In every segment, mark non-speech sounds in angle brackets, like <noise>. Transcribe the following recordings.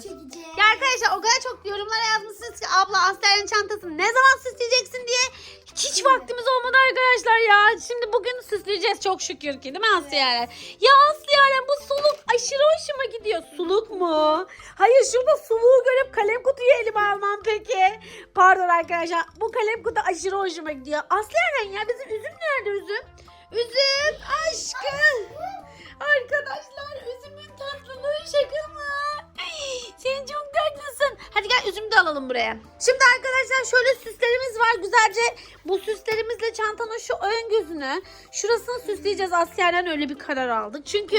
çekeceğim. Ya arkadaşlar o kadar çok yorumlara yazmışsınız ki abla Aslı'nın çantasını ne zaman süsleyeceksin diye hiç vaktimiz olmadı arkadaşlar ya. Şimdi bugün süsleyeceğiz çok şükür ki değil mi Aslı Yaren? Ya Aslı Yaren bu suluk aşırı hoşuma gidiyor. Suluk mu? Hayır şurada suluğu görüp kalem kutuyu elime almam peki. Pardon arkadaşlar bu kalem kutu aşırı hoşuma gidiyor. Aslı Yaren ya bizim üzüm nerede? Üzüm buraya. Şimdi arkadaşlar şöyle süslerimiz var. Güzelce bu süslerimizle çantanın şu ön gözünü, şurasını süsleyeceğiz. Asya'dan öyle bir karar aldık. Çünkü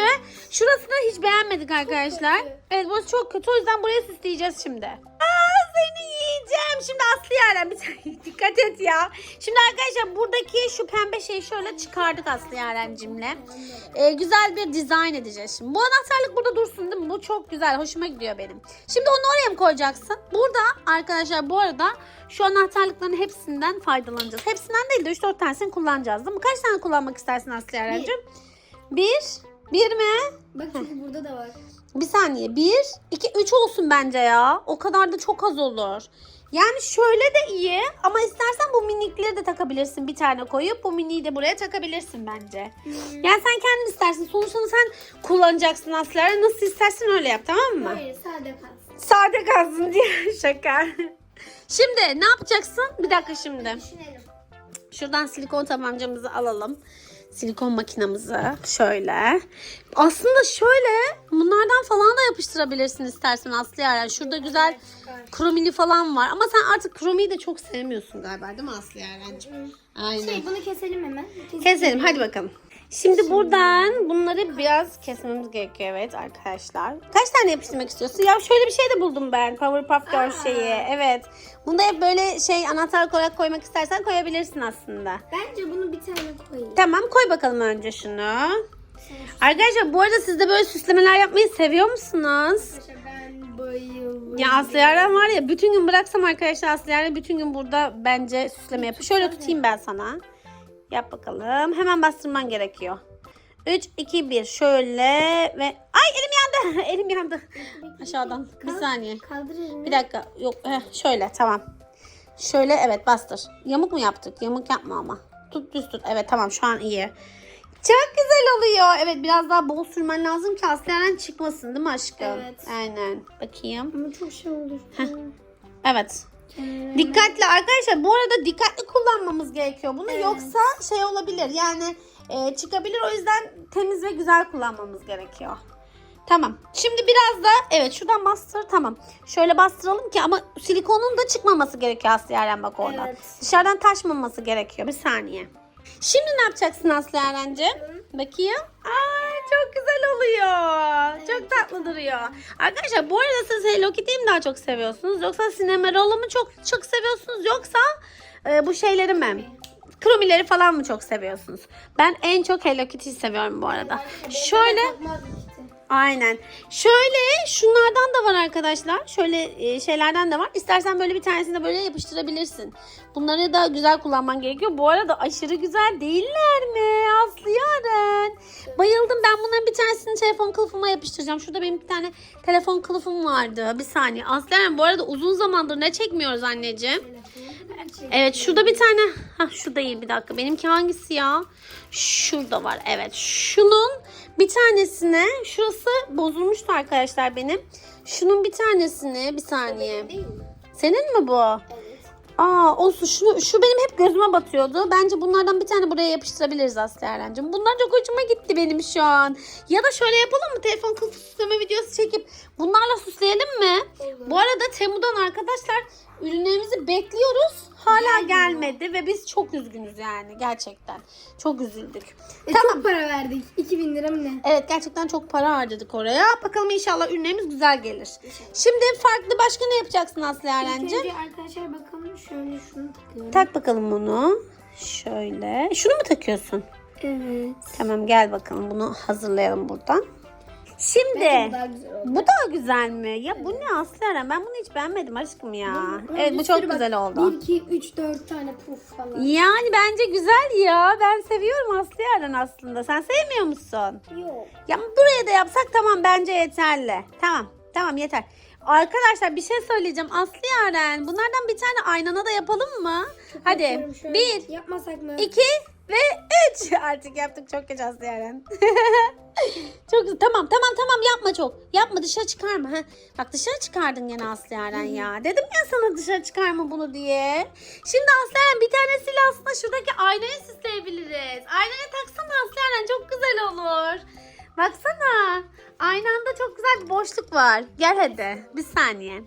şurasını hiç beğenmedik arkadaşlar. Evet burası çok kötü. O yüzden buraya süsleyeceğiz şimdi. Aa seni yiyeceğim. Şimdi Aslı Yaren bir saniye <laughs> dikkat et ya. Şimdi arkadaşlar buradaki şu pembe şeyi şöyle çıkardık Aslı Yaren'cimle. Ee, güzel bir dizayn edeceğiz şimdi. Bu anahtarlık burada dursun değil mi? Bu çok güzel. Hoşuma gidiyor benim. Şimdi onu oraya mı koyacaksın? Burada arkadaşlar bu arada şu anahtarlıkların hepsinden faydalanacağız. Hepsinden değil de 3-4 tanesini kullanacağız değil mi? Kaç tane kullanmak istersin Aslı Yaren'cim? Bir. Bir mi? Bak çünkü burada da var. Bir saniye. Bir, iki, üç olsun bence ya. O kadar da çok az olur. Yani şöyle de iyi ama istersen bu minikleri de takabilirsin. Bir tane koyup bu miniyi de buraya takabilirsin bence. Yani sen kendin istersin. Sonuçta sen kullanacaksın asları. Nasıl istersen öyle yap tamam mı? Hayır sade kalsın. Sade kalsın diye <laughs> şaka. Şimdi ne yapacaksın? Bir dakika şimdi. Düşünelim. Şuradan silikon tabancamızı alalım. Silikon makinamızı şöyle. Aslında şöyle bunlardan falan da yapıştırabilirsin istersen Aslı Yaren. Şurada güzel kromili falan var. Ama sen artık kromiyi de çok sevmiyorsun galiba değil mi Aslı Yaren'cim? Aynen. Şey bunu keselim hemen. Keselim hadi bakalım. Şimdi buradan bunları biraz kesmemiz gerekiyor evet arkadaşlar. Kaç tane yapıştırmak istiyorsun? Ya şöyle bir şey de buldum ben. Powerpuff Girls Aa. şeyi. Evet. Bunda hep böyle şey anahtar olarak koymak istersen koyabilirsin aslında. Bence bunu bir tane koyayım. Tamam koy bakalım önce şunu. Arkadaşlar bu arada siz de böyle süslemeler yapmayı seviyor musunuz? Ben. Ya Aslı Yaren var ya bütün gün bıraksam arkadaşlar Aslı Yaren bütün gün burada bence süsleme yapıyor. Şöyle tutayım ben sana. Yap bakalım. Hemen bastırman gerekiyor. 3, 2, 1 şöyle ve... Ay elim yandı. <laughs> elim yandı. Aşağıdan. Bir saniye. Kaldır elini. Bir dakika. Yok heh, şöyle tamam. Şöyle evet bastır. Yamuk mu yaptık? Yamuk yapma ama. Tut düz tut. Evet tamam şu an iyi. Çok güzel oluyor. Evet biraz daha bol sürmen lazım ki aslen çıkmasın değil mi aşkım? Evet. Aynen. Bakayım. Ama çok şey olur. Evet. Dikkatli arkadaşlar bu arada dikkatli kullanmamız gerekiyor bunu Evet. yoksa şey olabilir yani e, çıkabilir o yüzden temiz ve güzel kullanmamız gerekiyor. Tamam. Şimdi biraz da evet şuradan bastır tamam. Şöyle bastıralım ki ama silikonun da çıkmaması gerekiyor Aslı Yaren bak oradan. Evet. Dışarıdan taşmaması gerekiyor. Bir saniye. Şimdi ne yapacaksın Aslı Yaren'cim? Bakayım. Ay çok güzel oluyor. Çok tatlı duruyor. Arkadaşlar bu arada siz Hello Kitty'yi mi daha çok seviyorsunuz? Yoksa Cinnamoroll'u mu çok çok seviyorsunuz? Yoksa e, bu şeyleri mi? Kromileri falan mı çok seviyorsunuz? Ben en çok Hello Kitty'yi seviyorum bu arada. Şöyle Aynen. Şöyle şunlardan da var arkadaşlar. Şöyle e, şeylerden de var. İstersen böyle bir tanesini de böyle yapıştırabilirsin. Bunları da güzel kullanman gerekiyor. Bu arada aşırı güzel değiller mi? Aslı Yaren. Bayıldım. Ben bunların bir tanesini telefon kılıfıma yapıştıracağım. Şurada benim bir tane telefon kılıfım vardı. Bir saniye. Aslı Yaren bu arada uzun zamandır ne çekmiyoruz anneciğim? Evet şurada bir tane. Ha şu değil bir dakika. Benimki hangisi ya? Şurada var. Evet. Şunun bir tanesine şurası bozulmuştu arkadaşlar benim. Şunun bir tanesini bir saniye. Senin mi bu? Evet. Aa olsun şu, şu benim hep gözüme batıyordu. Bence bunlardan bir tane buraya yapıştırabiliriz Aslı Yaren'cim. Bunlar çok hoşuma gitti benim şu an. Ya da şöyle yapalım mı? Telefon kılıfı süsleme videosu çekip bunlarla süsleyelim mi? Olur. Bu arada Temu'dan arkadaşlar ürünlerimizi bekliyoruz. Hala gelmedi ve biz çok üzgünüz yani gerçekten. Çok üzüldük. E, tamam. Çok para verdik. 2000 lira mı ne? Evet gerçekten çok para harcadık oraya. Bakalım inşallah ürünlerimiz güzel gelir. Şimdi farklı başka ne yapacaksın Aslı İlk Yaren'cim? önce arkadaşlar bakalım şöyle şunu takıyorum. Tak bakalım bunu. Şöyle. Şunu mu takıyorsun? Evet. Tamam gel bakalım bunu hazırlayalım buradan. Şimdi Bence bu daha güzel oldu. bu daha güzel mi? Ya bu ne Aslı Eren? Ben bunu hiç beğenmedim aşkım ya. Bunun Evet bir bu çok sürü bak, güzel oldu. 1, 2, 3, 4 tane puf falan. Yani bence güzel ya. Ben seviyorum Aslı Eren aslında. Sen sevmiyor musun? Yok. Ya buraya da yapsak tamam bence yeterli. Tamam. Tamam yeter. arkadaşlar bir şey söyleyeceğim. Aslı Yaren bunlardan bir tane aynana da yapalım mı? Hadi. Yapıyorum şöyle. Bir, Yapmasak mı? iki ve üç. <laughs> Artık yaptık çok geç Aslı Yaren. <laughs> çok tamam tamam tamam yapma çok. Yapma dışarı çıkarma. Ha. Bak dışarı çıkardın gene Aslı Yaren ya. Dedim ya sana dışarı çıkarma bunu diye. Şimdi Aslı Yaren bir tanesiyle aslında şuradaki aynayı süsleyebiliriz. Aynaya taksana Aslı Yaren çok güzel olur. Baksana. Aynı anda çok güzel bir boşluk var. Gel hadi. Bir saniye.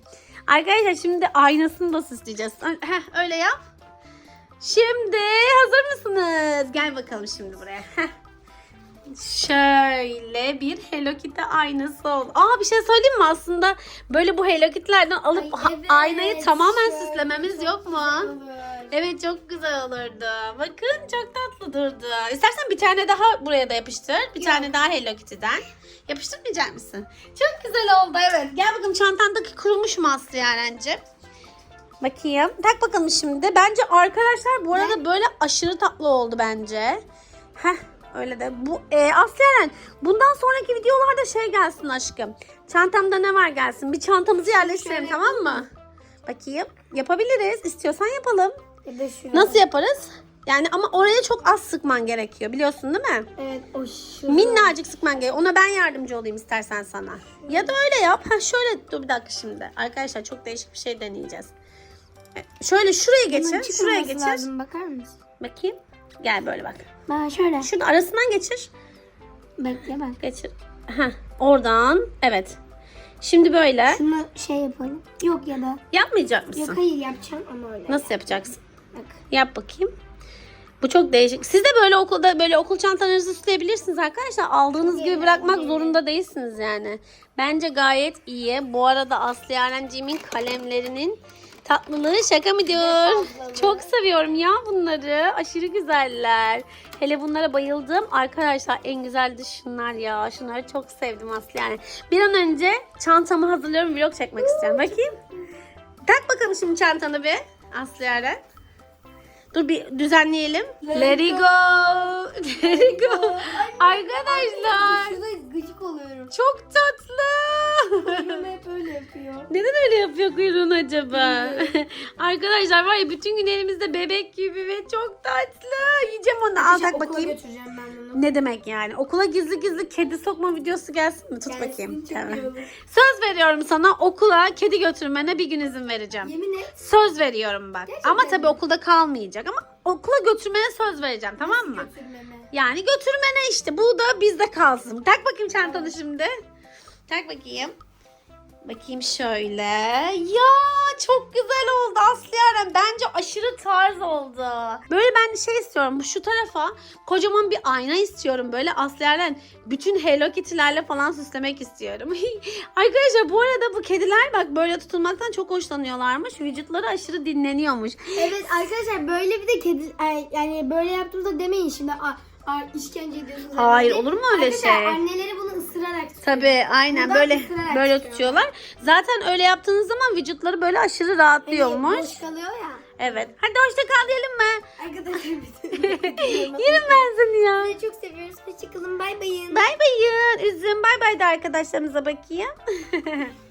Arkadaşlar şimdi aynasını da süsleyeceğiz. Heh, öyle yap. Şimdi hazır mısınız? Gel bakalım şimdi buraya. Heh. Şöyle bir Hello Kitty aynası oldu. Aa bir şey söyleyeyim mi aslında? Böyle bu Hello Kitty'lerden alıp Ay, ha- evet, aynayı tamamen şöyle süslememiz yok mu? Evet çok güzel olurdu. Bakın çok tatlı durdu. İstersen bir tane daha buraya da yapıştır. Bir Yok. tane daha Hello Kitty'den. Yapıştırmayacak mısın? Çok güzel oldu evet. Gel bakalım çantandaki kurumuş mu Aslı Yaren'cim? Bakayım. Tak bakalım şimdi. Bence arkadaşlar bu arada böyle aşırı tatlı oldu bence. Heh öyle de. Bu e, Aslı bundan sonraki videolarda şey gelsin aşkım. Çantamda ne var gelsin. Bir çantamızı yerleştirelim şöyle tamam mı? Bakayım. Yapabiliriz. İstiyorsan yapalım. Ya da şöyle. Nasıl yaparız? Yani ama oraya çok az sıkman gerekiyor. Biliyorsun değil mi? Evet o şu. Minnacık sıkman gerekiyor. Ona ben yardımcı olayım istersen sana. Ya da öyle yap. Ha şöyle dur bir dakika şimdi. Arkadaşlar çok değişik bir şey deneyeceğiz. E, Şöyle şuraya geçir. Şuraya geçir. Lazım, bakar mısın? Bakayım. Gel böyle bak. Ben şöyle. Şunu arasından geçir. Bekle bak. Geçir. Heh, oradan. Evet. Şimdi böyle. Şunu şey yapalım. Yok ya da. Yapmayacak mısın? Yok hayır yapacağım ama öyle. Nasıl yapacaksın? Bak. Yap bakayım. Bu çok değişik. Siz de böyle okulda böyle okul çantalarınızı süsleyebilirsiniz arkadaşlar. Aldığınız gibi bırakmak evet. zorunda değilsiniz yani. Bence gayet iyi. Bu arada Aslı Yarenciğimin kalemlerinin tatlılığı şaka mı diyor? Çok seviyorum ya bunları. Aşırı güzeller. Hele bunlara bayıldım. Arkadaşlar en güzel de şunlar ya. Şunları çok sevdim Aslı yani. Bir an önce çantamı hazırlıyorum. Vlog çekmek istiyorum. Bakayım. Tak bakalım şimdi çantanı bir. Aslı Yaren. Dur bir düzenleyelim. Let it go. Let it go. <laughs> Arkadaşlar Şurada gıcık oluyorum. çok tatlı. Kuyruğum hep öyle yapıyor. Neden öyle yapıyor kuyruğunu acaba? <laughs> Arkadaşlar var ya bütün gün elimizde bebek gibi ve çok tatlı. Yiyeceğim onu. Al tak Okula bakayım. götüreceğim ben bunu. Ne demek yani? Okula gizli gizli kedi sokma videosu gelsin mi? Tut Gelsin, bakayım. çok Tamam. iyi olur. Söz veriyorum sana okula kedi götürmene bir gün izin vereceğim. Yemin et. Söz veriyorum bak. Ama tabii okulda kalmayacak ama okula götürmene söz vereceğim tamam mı? Götürmeme. Yani götürmene işte bu da bizde kalsın. Tak bakayım çantanı şimdi. Tak bakayım. Bakayım şöyle. Ya çok güzel oldu Aslı Yaren. Bence aşırı tarz oldu. Böyle ben şey istiyorum. Şu tarafa kocaman bir ayna istiyorum. Böyle Aslı Yaren bütün Hello Kitty'lerle falan süslemek istiyorum. <laughs> Arkadaşlar bu arada bu kediler bak böyle tutulmaktan çok hoşlanıyorlarmış. Vücutları aşırı dinleniyormuş. Evet arkadaşlar böyle bir de kedi yani böyle yaptığımızda demeyin şimdi a, a, işkence ediyorsunuz. Hayır, olur mu öyle Arkadaşlar, şey? Anneleri bunu ısırarak tutuyor. Tabii aynen Buradan böyle ısırarak böyle çıkıyor. tutuyorlar. Zaten öyle yaptığınız zaman vücutları böyle aşırı Hani rahatlıyormuş. boş kalıyor ya. Evet. Hadi hoşça kal diyelim mi? Arkadaşlar <laughs> Yerim ben seni ya. Sizi çok seviyoruz. Hoşçakalın. Bay bayın. Bay bayın. Üzüm bay bay da arkadaşlarımıza bakayım. <laughs>